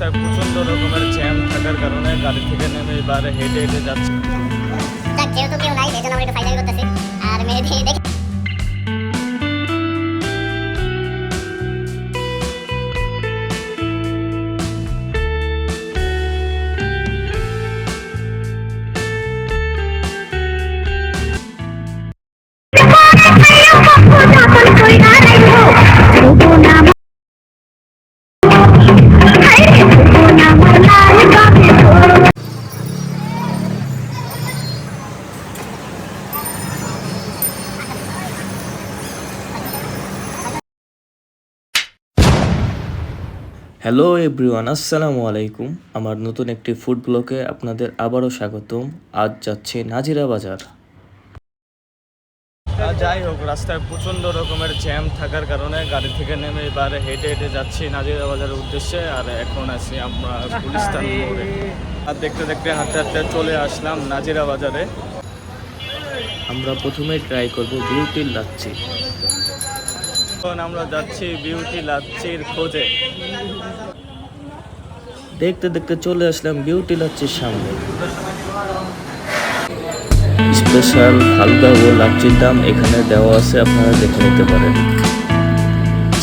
রাস্তায় প্রচণ্ড রকমের জ্যাম থাকার কারণে গাড়ি থেকে নেমে এবার হেঁটে হেঁটে যাচ্ছি যাক যেহেতু কেউ নাই এই জন্য আমরা একটু ফাইনাল করতেছি আর মেহেদি দেখি হ্যালো এভরিওয়ান আসসালামু আলাইকুম আমার নতুন একটি ফুড ব্লগে আপনাদের আবারও স্বাগতম। আজ যাচ্ছে নাজিরা বাজার। যাই হোক রাস্তায় প্রচণ্ড রকমের জ্যাম থাকার কারণে গাড়ি থেকে নেমে এবার হেঁটে হেঁটে যাচ্ছি নাজিরা বাজারের উদ্দেশ্যে। আর এখন আছি আমরা গুলিস্তান মোড়ে। আর দেখতে দেখতে হাঁটতে হাঁটতে চলে আসলাম নাজিরা বাজারে। আমরা প্রথমে ট্রাই করব বিউটির লাচ্ছি। এখন আমরা যাচ্ছি বিউটি লাচ্ছির খোঁজে। দেখতে দেখতে চলে আসলাম বিউটি লাচ্ছির সামনে। স্পেশাল হালকা ও লাচ্ছির দাম এখানে দেওয়া আছে, আপনারা দেখে নিতে পারেন।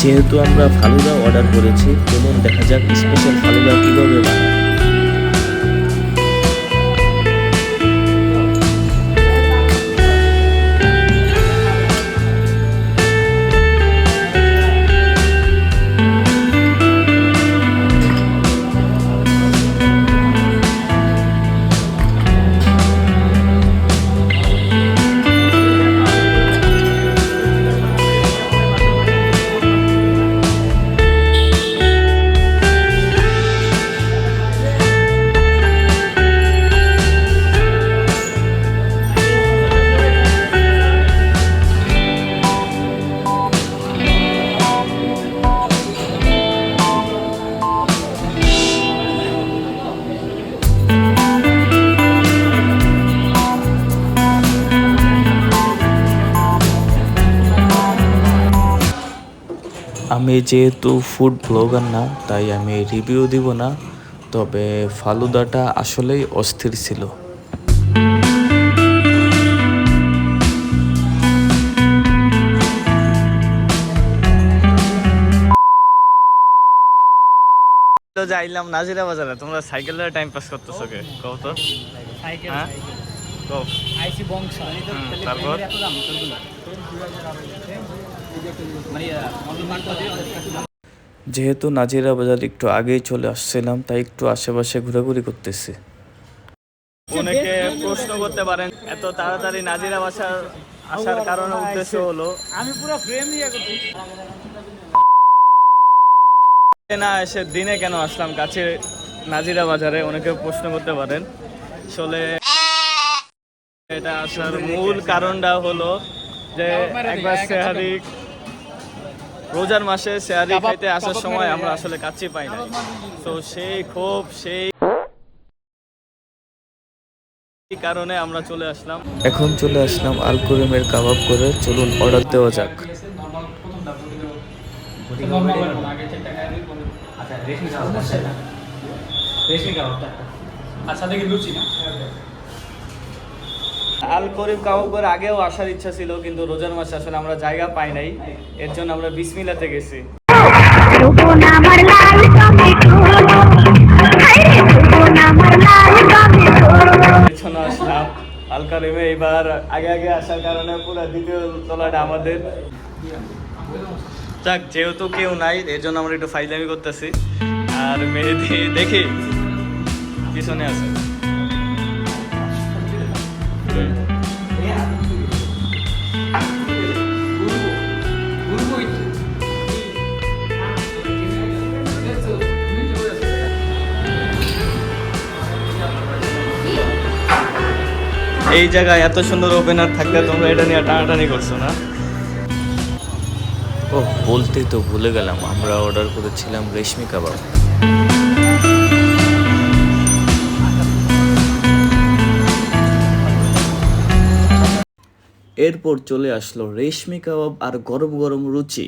যেহেতু আমরা ফালুদা অর্ডার করেছি, চলুন দেখা যাক স্পেশাল ফালুদা কীভাবে আমি যেহেতু ফুড ব্লগার না তাই আমি রিভিউ দিব না। তবে ফালুদাটা আসলেই অস্থির ছিল। তো যাইলাম নাজিরা বাজারে তোমরা সাইকেলে টাইম পাস করতেছো কে? কও তো। সাইকেল হ্যাঁ? কও। আইসি বংশ তারপর? যেহেতু নাজিরা বাজার একটু আগেই চলে আসছিলাম তাই একটু আশেপাশে ঘোরাঘুরি করতেছি। অনেকে প্রশ্ন করতে পারেন এত তাড়াতাড়ি নাজিরা বাসার আসার কারণ উদ্দেশ্য হলো। আমি পুরো ফ্রেম নিয়ে করছি না এসে দিনে কেন আসলাম? কাছে নাজিরা বাজারে অনেকে প্রশ্ন করতে পারেন। আসলে এটা আসার মূল কারণটা হলো যে একবার সেহারি রোজার মাসে সেহারি খাইতে আসার সময় আমরা আসলে কাচ্চি পাই না। তো সেই খুব সেই কারণে আমরা চলে আসলাম। এখন চলে আসলাম আল করিমের কাবাব করে। চলুন অর্ডার দেওয়া যাক। আচ্ছা দেখি লুচি না? আল করিম কাবাব আগেও আসার ইচ্ছা ছিল, কিন্তু রোজার মাসে আসলে আমরা জায়গা পাই নাই। এর জন্য আমরা বিসমিলাতে গেছি। আসলাম। আল করিমে এবার আগে আগে আসার কারণে পুরো দ্বিতীয় তলাটা আমাদের। যাক, যেহেতু কেউ নাই, এর জন্য আমরা একটু ফাইলামি করতেছি। আর মেহেদি, দেখি, পিছনে আছে। এই জায়গায় এত সুন্দর ওপেনার থাকলে তোমরা এটা নিয়ে টানাটানি করছ না? ও, বলতেই তো ভুলে গেলাম, আমরা অর্ডার করেছিলাম রেশমি কাবাব। এরপর চলে আসলো রেশমি কাবাব আর গরম গরম রুচি।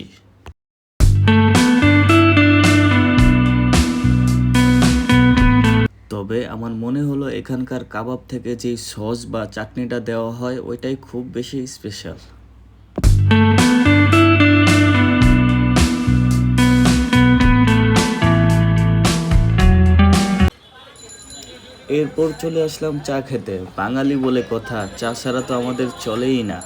তবে আমার মনে এখানকার কাবাব থেকে যে সস বা চাটনিটা দেওয়া হয়, ওইটাই খুব বেশি স্পেশাল এরপর চলে আসলাম চা খেতে। বাঙালি বলে কথা, চা ছাড়া তো আমাদের চলেই না।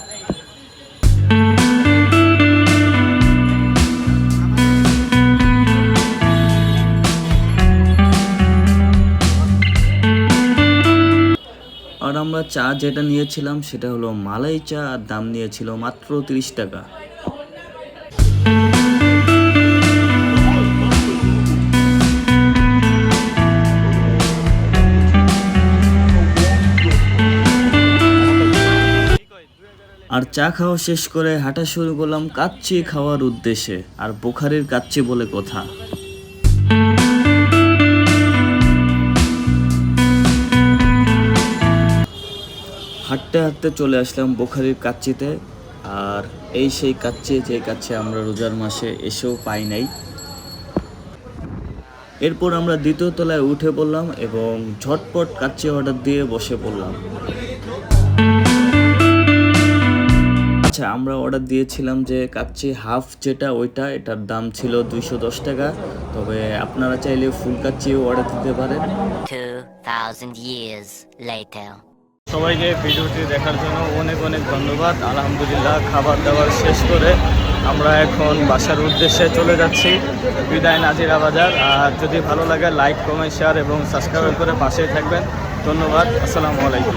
আমরা চা যেটা নিয়েছিলাম সেটা হলো মালাই চা, আর দাম নিয়েছিল মাত্র তিরিশ টাকা। আর চা খাওয়া শেষ করে হাঁটা শুরু করলাম কাচ্চি খাওয়ার উদ্দেশ্যে, আর বোখারের কাচ্চি বলে কথা। হাঁটতে হাঁটতে চলে আসলাম বোখারির কাচ্চিতে। আর এই সেই কাচ্চি যে কাচ্চি আমরা রোজার মাসে এসেও পাই নাই। এরপর আমরা দ্বিতীয় তলায় উঠে পড়লাম এবং ঝটপট কাচ্চি অর্ডার দিয়ে বসে পড়লাম। আচ্ছা আমরা অর্ডার দিয়েছিলাম যে কাচ্চি হাফ যেটা ওইটা এটার দাম ছিল দুইশো দশ টাকা। তবে আপনারা চাইলে ফুল কাচ্চিও অর্ডার দিতে পারেন। 2,000 years later. সবাইকে ভিডিওটি দেখার জন্য অনেক অনেক ধন্যবাদ। আলহামদুলিল্লাহ খাবার দাবার শেষ করে আমরা এখন বাসার উদ্দেশ্যে চলে যাচ্ছি, বিদায় নাজিরা বাজার। আর যদি ভালো লাগে, লাইক, কমেন্ট, শেয়ার এবং সাবস্ক্রাইব করে পাশেই থাকবেন। ধন্যবাদ, আসসালামু আলাইকুম।